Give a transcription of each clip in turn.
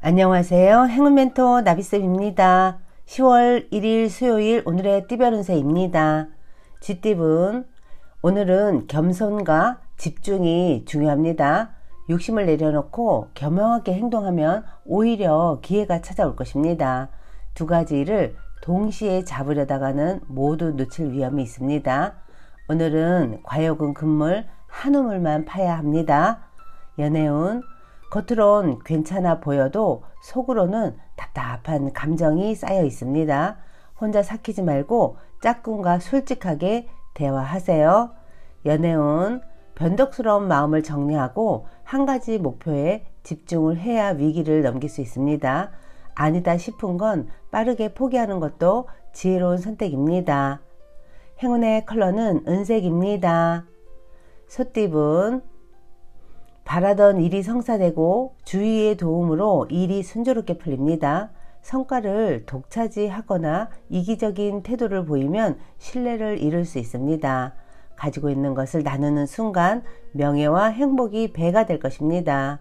안녕하세요. 행운 멘토 나비쌤입니다. 10월 1일 수요일 오늘의 띠별 운세입니다. 쥐띠분 오늘은 겸손과 집중이 중요합니다. 욕심을 내려놓고 겸허하게 행동하면 오히려 기회가 찾아올 것입니다. 두 가지를 동시에 잡으려다가는 모두 놓칠 위험이 있습니다. 오늘은 과욕은 금물, 한우물만 파야 합니다. 연애운 겉으론 괜찮아 보여도 속으로는 답답한 감정이 쌓여 있습니다. 혼자 삭히지 말고 짝꿍과 솔직하게 대화하세요. 연애운 변덕스러운 마음을 정리하고 한 가지 목표에 집중을 해야 위기를 넘길 수 있습니다. 아니다 싶은 건 빠르게 포기하는 것도 지혜로운 선택입니다. 행운의 컬러는 은색입니다. 소띠분 바라던 일이 성사되고 주위의 도움으로 일이 순조롭게 풀립니다. 성과를 독차지하거나 이기적인 태도를 보이면 신뢰를 잃을 수 있습니다. 가지고 있는 것을 나누는 순간 명예와 행복이 배가 될 것입니다.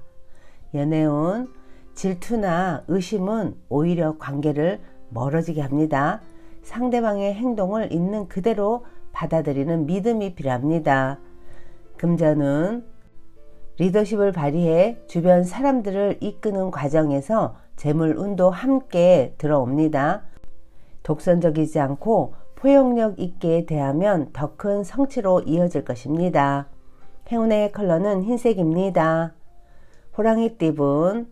연애운 질투나 의심은 오히려 관계를 멀어지게 합니다. 상대방의 행동을 있는 그대로 받아들이는 믿음이 필요합니다. 금전은 리더십을 발휘해 주변 사람들을 이끄는 과정에서 재물 운도 함께 들어옵니다. 독선적이지 않고 포용력 있게 대하면 더 큰 성취로 이어질 것입니다. 행운의 컬러는 흰색입니다. 호랑이 띠분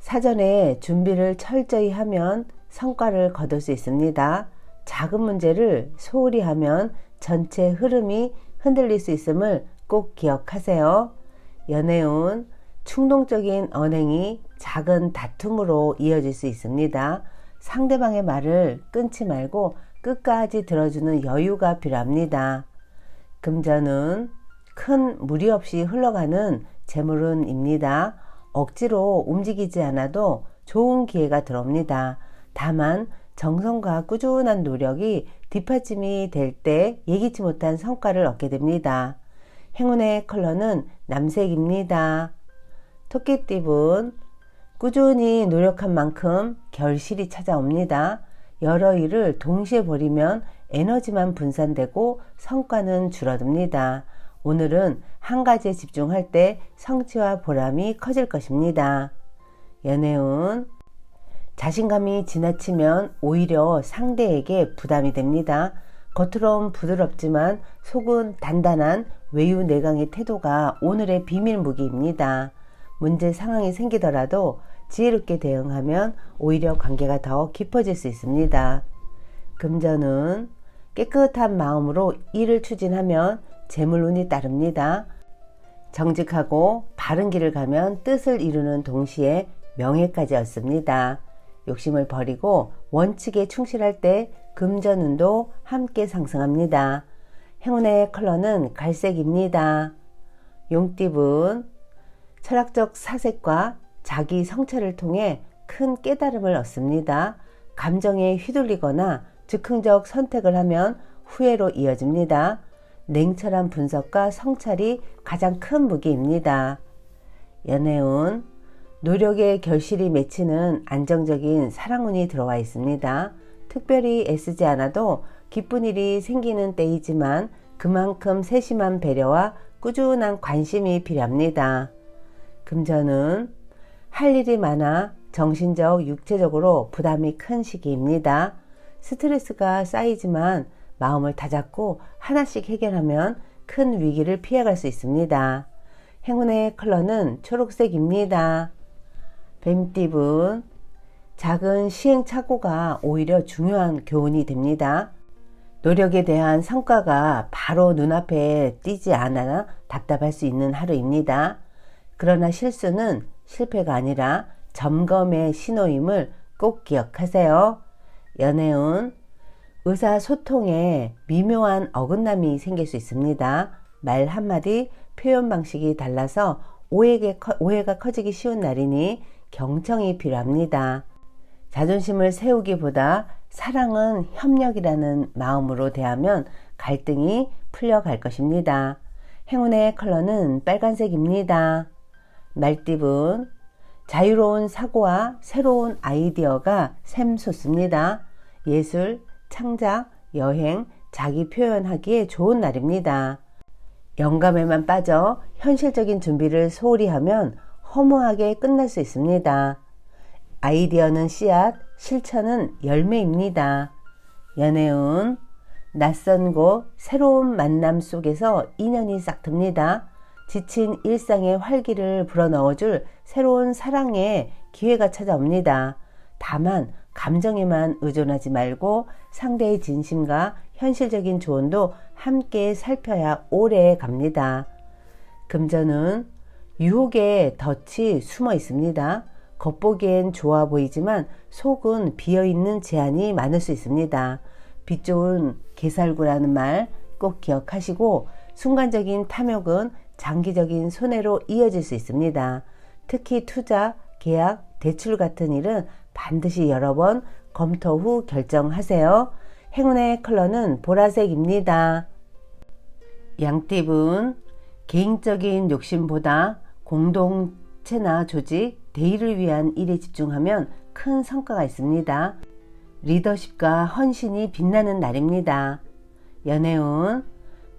사전에 준비를 철저히 하면 성과를 거둘 수 있습니다. 작은 문제를 소홀히 하면 전체 흐름이 흔들릴 수 있음을 꼭 기억하세요. 연애운 충동적인 언행이 작은 다툼으로 이어질 수 있습니다. 상대방의 말을 끊지 말고 끝까지 들어주는 여유가 필요합니다. 금전은 큰 무리 없이 흘러가는 재물운입니다. 억지로 움직이지 않아도 좋은 기회가 들어옵니다. 다만 정성과 꾸준한 노력이 뒷받침이 될 때 예기치 못한 성과를 얻게 됩니다. 행운의 컬러는 남색입니다. 토끼띠분 꾸준히 노력한 만큼 결실이 찾아옵니다. 여러 일을 동시에 벌이면 에너지만 분산되고 성과는 줄어듭니다. 오늘은 한 가지에 집중할 때 성취와 보람이 커질 것입니다. 연애운 자신감이 지나치면 오히려 상대에게 부담이 됩니다. 겉으론 부드럽지만 속은 단단한 외유 내강의 태도가 오늘의 비밀 무기입니다. 문제 상황이 생기더라도 지혜롭게 대응하면 오히려 관계가 더 깊어질 수 있습니다. 금전은 깨끗한 마음으로 일을 추진하면 재물운이 따릅니다. 정직하고 바른 길을 가면 뜻을 이루는 동시에 명예까지 얻습니다. 욕심을 버리고 원칙에 충실할 때 금전운도 함께 상승합니다. 행운의 컬러는 갈색입니다. 용띠분 철학적 사색과 자기 성찰을 통해 큰 깨달음을 얻습니다. 감정에 휘둘리거나 즉흥적 선택을 하면 후회로 이어집니다. 냉철한 분석과 성찰이 가장 큰 무기입니다. 연애운 노력의 결실이 맺히는 안정적인 사랑운이 들어와 있습니다. 특별히 애쓰지 않아도 기쁜 일이 생기는 때이지만 그만큼 세심한 배려와 꾸준한 관심이 필요합니다. 금전은 할 일이 많아 정신적, 육체적으로 부담이 큰 시기입니다. 스트레스가 쌓이지만 마음을 다잡고 하나씩 해결하면 큰 위기를 피해갈 수 있습니다. 행운의 컬러는 초록색입니다. 뱀띠분 작은 시행착오가 오히려 중요한 교훈이 됩니다. 노력에 대한 성과가 바로 눈앞에 띄지 않아 답답할 수 있는 하루입니다. 그러나 실수는 실패가 아니라 점검의 신호임을 꼭 기억하세요. 연애운 의사소통에 미묘한 어긋남이 생길 수 있습니다. 말 한마디, 표현 방식이 달라서 오해가 커지기 쉬운 날이니 경청이 필요합니다. 자존심을 세우기보다 사랑은 협력이라는 마음으로 대하면 갈등이 풀려갈 것입니다. 행운의 컬러는 빨간색입니다. 말띠분 자유로운 사고와 새로운 아이디어가 샘솟습니다. 예술, 창작, 여행, 자기 표현하기에 좋은 날입니다. 영감에만 빠져 현실적인 준비를 소홀히 하면 허무하게 끝날 수 있습니다. 아이디어는 씨앗, 실천은 열매입니다. 연애운, 낯선 곳, 새로운 만남 속에서 인연이 싹틉니다. 지친 일상의 활기를 불어넣어줄 새로운 사랑의 기회가 찾아옵니다. 다만 감정에만 의존하지 말고 상대의 진심과 현실적인 조언도 함께 살펴야 오래 갑니다. 금전은 유혹의 덫이 숨어 있습니다. 겉보기엔 좋아 보이지만 속은 비어있는 제한이 많을 수 있습니다. 빛 좋은 개살구라는 말 꼭 기억하시고 순간적인 탐욕은 장기적인 손해로 이어질 수 있습니다. 특히 투자, 계약, 대출 같은 일은 반드시 여러 번 검토 후 결정하세요. 행운의 컬러는 보라색입니다. 양띠분, 개인적인 욕심보다 공동 체나 조직, 대의를 위한 일에 집중하면 큰 성과가 있습니다. 리더십과 헌신이 빛나는 날입니다. 연애운,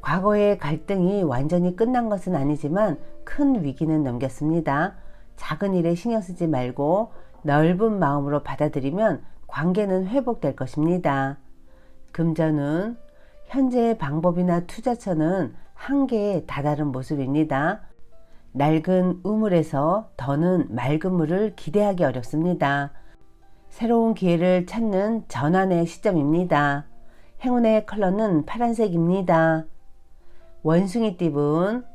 과거의 갈등이 완전히 끝난 것은 아니지만 큰 위기는 넘겼습니다. 작은 일에 신경 쓰지 말고 넓은 마음으로 받아들이면 관계는 회복될 것입니다. 금전은 현재의 방법이나 투자처는 한계에 다다른 모습입니다. 낡은 우물에서 더는 맑은 물을 기대하기 어렵습니다. 새로운 기회를 찾는 전환의 시점입니다. 행운의 컬러는 파란색입니다. 원숭이 띠분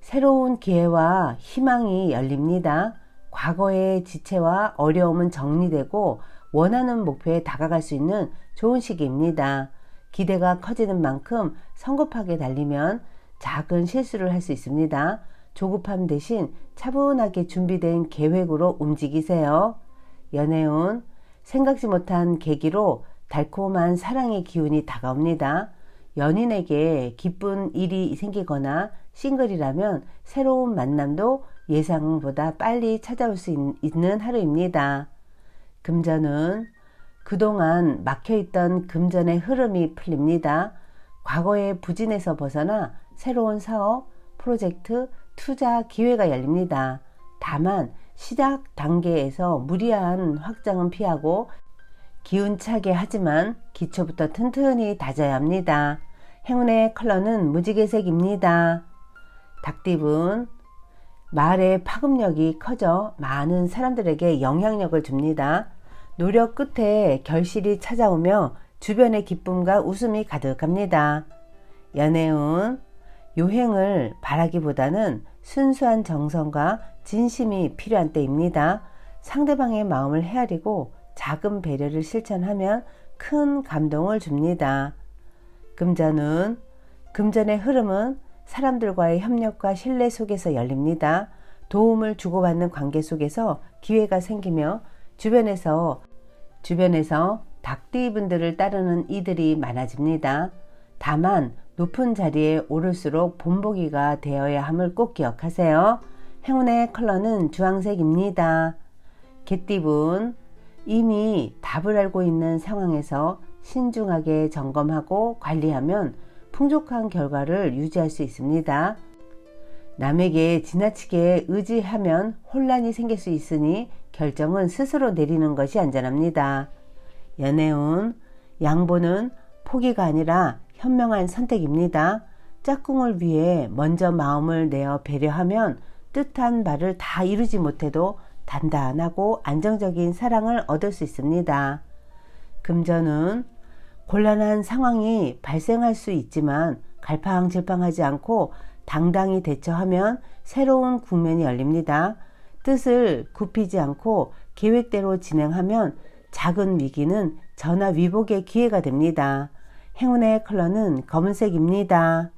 새로운 기회와 희망이 열립니다. 과거의 지체와 어려움은 정리되고 원하는 목표에 다가갈 수 있는 좋은 시기입니다. 기대가 커지는 만큼 성급하게 달리면 작은 실수를 할 수 있습니다. 조급함 대신 차분하게 준비된 계획으로 움직이세요. 연애운 생각지 못한 계기로 달콤한 사랑의 기운이 다가옵니다. 연인에게 기쁜 일이 생기거나 싱글이라면 새로운 만남도 예상보다 빨리 찾아올 수 있는 하루입니다. 금전은 그동안 막혀있던 금전의 흐름이 풀립니다. 과거의 부진에서 벗어나 새로운 사업, 프로젝트, 투자 기회가 열립니다. 다만 시작 단계에서 무리한 확장은 피하고 기운차게 하지만 기초부터 튼튼히 다져야 합니다. 행운의 컬러는 무지개색입니다. 닭띠분 말의 파급력이 커져 많은 사람들에게 영향력을 줍니다. 노력 끝에 결실이 찾아오며 주변의 기쁨과 웃음이 가득합니다. 연애운 요행을 바라기보다는 순수한 정성과 진심이 필요한 때입니다. 상대방의 마음을 헤아리고 작은 배려를 실천하면 큰 감동을 줍니다. 금전은 금전의 흐름은 사람들과의 협력과 신뢰 속에서 열립니다. 도움을 주고받는 관계 속에서 기회가 생기며 주변에서 주변에서 닭띠분들을 따르는 이들이 많아집니다. 다만 높은 자리에 오를수록 본보기가 되어야 함을 꼭 기억하세요. 행운의 컬러는 주황색입니다. 개띠분 이미 답을 알고 있는 상황에서 신중하게 점검하고 관리하면 풍족한 결과를 유지할 수 있습니다. 남에게 지나치게 의지하면 혼란이 생길 수 있으니 결정은 스스로 내리는 것이 안전합니다. 연애운, 양보는 포기가 아니라 현명한 선택입니다. 짝꿍을 위해 먼저 마음을 내어 배려하면 뜻한 바를 다 이루지 못해도 단단하고 안정적인 사랑을 얻을 수 있습니다. 금전은 곤란한 상황이 발생할 수 있지만 갈팡질팡하지 않고 당당히 대처하면 새로운 국면이 열립니다. 뜻을 굽히지 않고 계획대로 진행하면 작은 위기는 전화 위복의 기회가 됩니다. 행운의 컬러는 검은색입니다.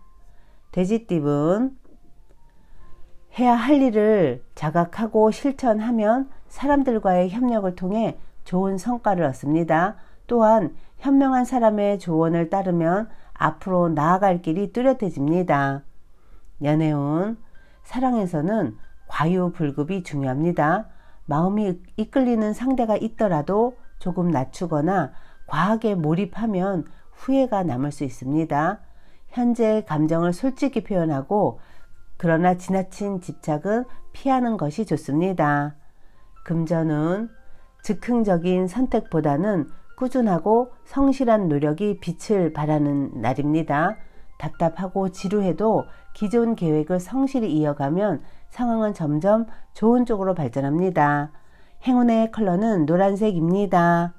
돼지띠분 해야 할 일을 자각하고 실천하면 사람들과의 협력을 통해 좋은 성과를 얻습니다. 또한 현명한 사람의 조언을 따르면 앞으로 나아갈 길이 뚜렷해집니다. 연애운 사랑에서는 과유불급이 중요합니다. 마음이 이끌리는 상대가 있더라도 조금 낮추거나 과하게 몰입하면 후회가 남을 수 있습니다. 현재 감정을 솔직히 표현하고 그러나 지나친 집착은 피하는 것이 좋습니다. 금전은 즉흥적인 선택보다는 꾸준하고 성실한 노력이 빛을 발하는 날입니다. 답답하고 지루해도 기존 계획을 성실히 이어가면 상황은 점점 좋은 쪽으로 발전합니다. 행운의 컬러는 노란색입니다.